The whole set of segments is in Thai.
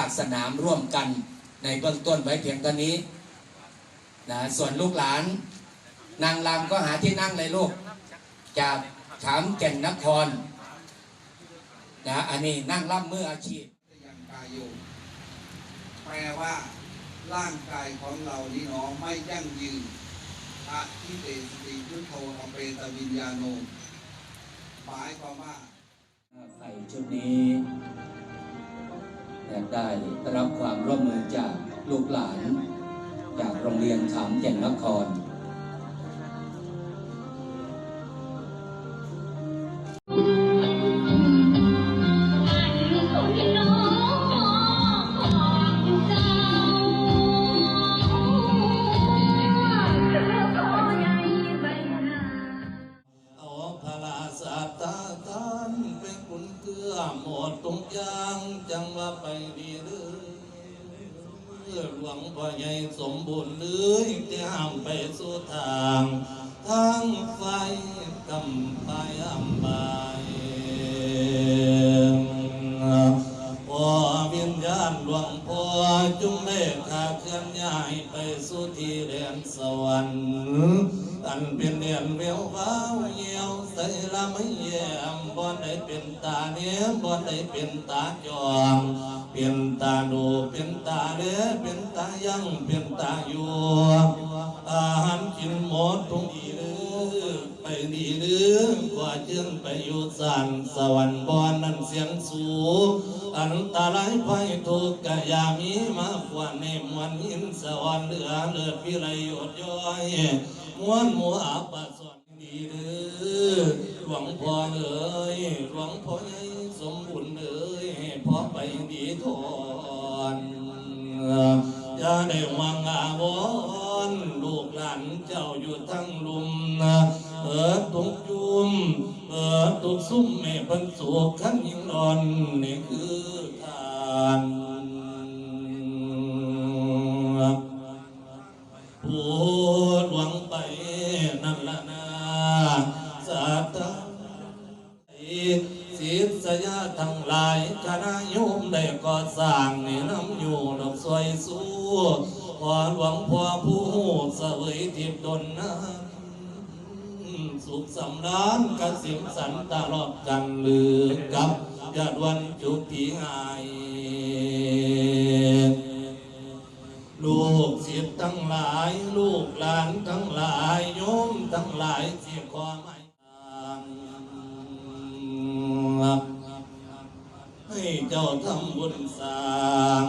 าคสนามร่วมกันในเบื้องต้นไว้เพียงเท่านี้นะส่วนลูกหลาน นางรำก็หาที่นั่งเลยลูกจากขามแก่นนครนะอันนี้นั่งรำมืออาชีพยังกายโยแปลว่า ร่างกายของเรานี่เนาะไม่ยั่งยืนอะทิเตสติพุทโธอเปตวิญญาโนหมายความว่าไข่ชุดนี้ ได้รับความร่วมมือจากลูกหลาน จากโรงเรียนขามแก่นนคร อหลวงพ่อใหญ่สมบูรณ์เลยที่ห้ามไปสู่ทางทางไฟกำไปอำบายพอวิญญาณหลวงพ่อจุงได้ ขาเคลื่อนย้ายไปสู่ที่แดนสวรรค์อันเป็นเนียนเววว้าวเหี่ยวใส่ละไม่แย้มบ่ได้เป็นตาเนี้ยบ่ได้เป็นตาจองเป็นตาดูเป็นตาเลือเป็นตายังเป็นตาอยู่อาหารกินหมดทุกดีหรือไปดีหรือกว่าจึงไปอยู่สันสวรรค์บอนนั้นเสียงสูง อันตรายภัยทุกข์กยามีมากกว่าในมวลหินสวรรค์เหลือเลือดวิไลยดย้อยมวนมัวปัสสวนดีเด้อหลวงพ่อเอ้ยหลวงพ่อใหญ่สมบูรณ์เอ้ยพอไปดีทอนอย่าได้หวังอาวรณ์ลูกหลานเจ้าอยู่ทั้งลุมเออตุกจุม ตุกซุ่มแม่พันสุขขันยิงนอนนี่คือทานพูดหวังไปนั่นละนาสัตตาศิษยาทั้งหลายคณะโยมได้ก่อสร้างนี่น้ำอยู่ดอกสวยสู้ขอหลวงพ่อผู้เสวยทิพย์ดนน้ำ สุขสำราญกสิมสันตลอดกันลือกับญาติวันจุติหายลูกศิษย์ทั้งหลาย ลูกหลานทั้งหลายโยมทั้งหลายที่ความให้ตามให้เจ้าทำบุญสร้าง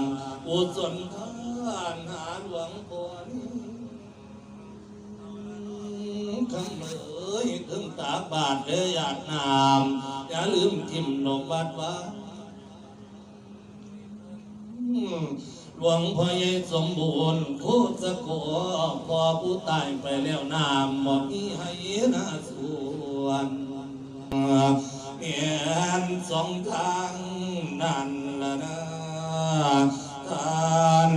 อุศลทานหาหลวงพ่อนี้คำเอ๋ยถึงตาบาทเด้อยากนาม อย่าลืมทิมนมวัดว่าหลวงพ่อใหญ่สมบูรณ์โคตรโกพอผู้ตายไปแล้วนามบอกมีให้นาส่วนเมียนสองทางนั่นละนะทาน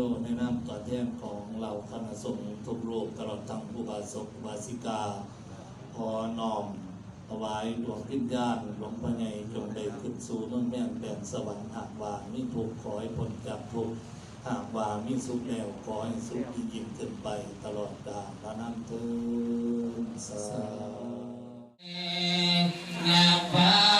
โยในนามตัวแทนของเราคณะสงฆ์ทุกรูปตลอดทั้งผู้บาสกบาสิกาขอนอมถวายดวงพิญญาณหลวงพ่อใหญ่จงได้ขึ้นสู่นุ่นแม่นแดนสวรรค์หากว่ามิทุกขอให้พ้นจากทุกหากว่ามิสุขแล้วขอให้สุขยิ่งยิ่งขึ้นไปตลอดกาลนานเทินสาธุ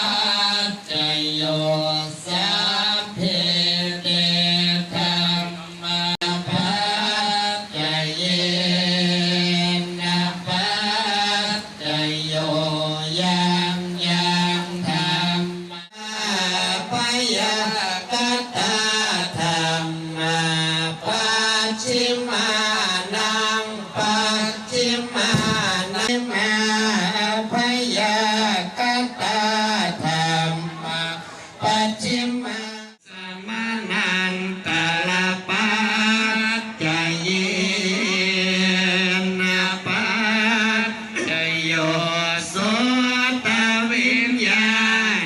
จิมมาสมานันตาลาจจยนาปัจจโยโสตวิญญา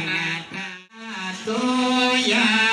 ณตตุยา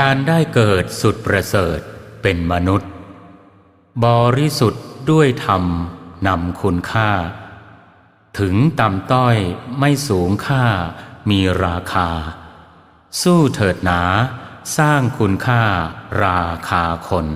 การได้เกิดสุดประเสริฐเป็นมนุษย์ บริสุทธิ์ด้วยธรรมนำคุณค่า ถึงต่ำต้อยไม่สูงค่ามีราคา สู้เถิดหนา สร้างคุณค่าราคาคน